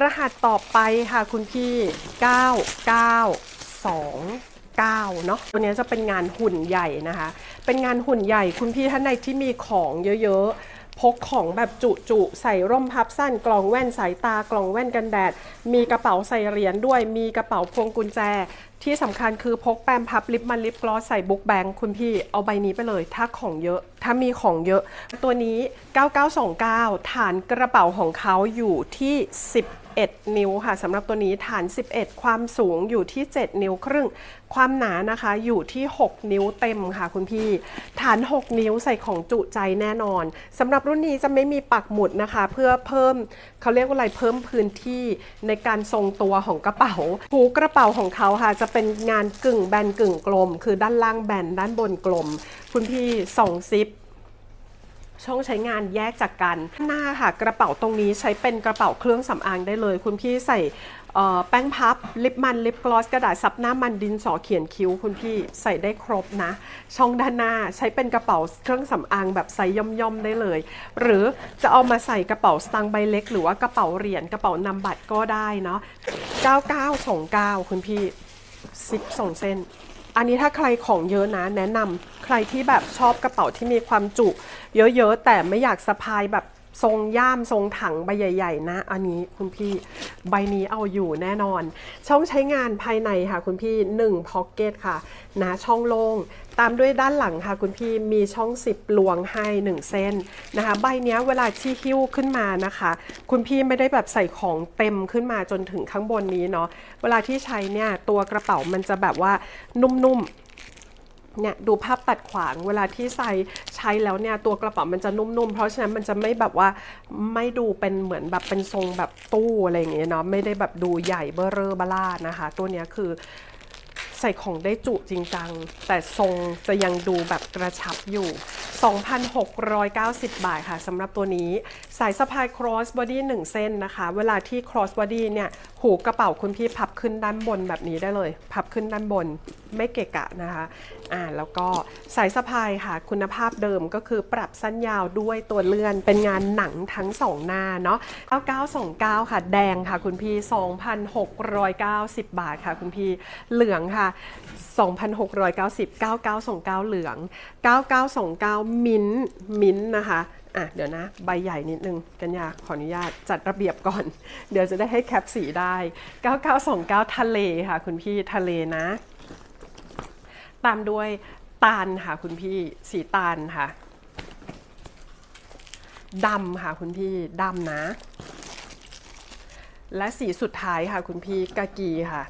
รหัสต่อไปค่ะคุณพี่ 9929เนาะตัวนี้จะเป็นงานหุ่นใหญ่นะคะ เป็นงานหุ่นใหญ่คุณพี่ท่านใดที่มีของเยอะๆ พกของแบบจุๆใส่ร่มพับสั้นกล่องแว่นสายตากล่องแว่นกันแดด มีกระเป๋าใส่เหรียญด้วย มีกระเป๋าพวงกุญแจ ที่สำคัญคือพกแปมพับลิปมันลิปกลอสใส่บุ๊กแบงคุณพี่เอาใบนี้ไปเลย ถ้าของเยอะ ถ้ามีของเยอะ ตัวนี้ 9929 ฐานกระเป๋าของเขาอยู่ที่ 11 นิ้วค่ะสำหรับตัวนี้ฐาน 11 ความสูงอยู่ที่ 7 นิ้วครึ่ง ความหนานะคะอยู่ที่ 6 นิ้วเต็มค่ะคุณพี่ ฐาน 6 นิ้วใส่ของจุใจแน่นอนสำหรับรุ่นนี้จะไม่มีปักหมุดนะคะ เพื่อเพิ่มเขาเรียกว่าอะไรเพิ่มพื้นที่ในการทรงตัวของกระเป๋าหูกระเป๋าของเขาค่ะ จะเป็นงานกึ่งแบนกึ่งกลม คือด้านล่างแบนด้านบนกลม คุณพี่สองซิป ช่องใช้งานแยกจากกัน หน้าค่ะกระเป๋าตรงนี้ใช้เป็นกระเป๋าเครื่องสำอางได้เลย คุณพี่ใส่แป้งพับ ลิปมัน ลิปกลอส กระดาษซับหน้ามันดินสอเขียนคิ้ว คุณพี่ใส่ได้ครบนะ ช่องด้านหน้าใช้เป็นกระเป๋าเครื่องสำอางแบบไซส์ย่อมๆได้เลย หรือจะเอามาใส่กระเป๋าสตางค์ใบเล็ก หรือว่ากระเป๋าเหรียญกระเป๋านำบัตรก็ได้เนาะ9929 คุณพี่ซิปส่งเส้น อันนี้ถ้าใครของเยอะนะแนะนำใครที่แบบชอบกระเป๋าที่มีความจุ เยอะๆแต่ไม่อยากสะพายแบบ ทรงย่ามทรงถังใบใหญ่ ๆ นะ อันนี้คุณพี่ใบนี้เอาอยู่แน่นอน ช่องใช้งานภายในค่ะคุณพี่1พ็อกเก็ตค่ะนะช่องโล่งตามด้วยด้านหลังค่ะคุณพี่มีช่องสิบลวงให้ 1 เส้นนะคะ ใบนี้เวลาที่หิ้วขึ้นมานะคะ คุณพี่ไม่ได้แบบใส่ของเต็มขึ้นมาจนถึงข้างบนนี้เนาะเวลาที่ใช้เนี่ยตัวกระเป๋ามันจะแบบว่านุ่มๆ เนี่ยดูภาพตัดขวางเวลาที่ใส่ใช้แล้วเนี่ยตัวกระเป๋ามันจะนุ่มๆ เพราะฉะนั้นมันจะไม่แบบว่าไม่ดูเป็นเหมือนแบบเป็นทรงแบบตู้อะไรอย่างเงี้ยเนาะไม่ได้แบบดูใหญ่เบ้อเร่อบล่านะคะ ตัวเนี้ยคือใส่ของได้จุจริงจัง แต่ทรงจะยังดูแบบกระชับอยู่ 2,690 บาทค่ะสำหรับตัวนี้ สายสะพาย cross body 1 เส้นนะคะ เวลาที่ cross body เนี่ยหูกระเป๋าคุณพี่พับขึ้นด้านบนแบบนี้ได้เลย พับขึ้นด้านบนไม่เกะกะนะคะอ่าแล้วก็สายสะพายค่ะ คุณภาพเดิมก็คือปรับสั้นยาวด้วยตัวเลื่อน เป็นงานหนังทั้งสองหน้าเนาะ9929 ค่ะ แดงค่ะคุณพี่ 2,690 บาทค่ะคุณพี่เหลืองค่ะ 2,690 9929 เหลือง 9929 มิ้นท์มิ้นท์นะคะอะเดี๋ยวนะ ใบใหญ่นิดนึง กันยาขออนุญาตจัดระเบียบก่อน เดี๋ยวจะได้ให้แคปสีได้ 9929 ทะเลค่ะ คุณพี่ทะเลนะ ตามด้วยตาลค่ะ คุณพี่สีตาลค่ะดำค่ะ คุณพี่ดำนะ และสีสุดท้ายค่ะ คุณพี่กากีค่ะ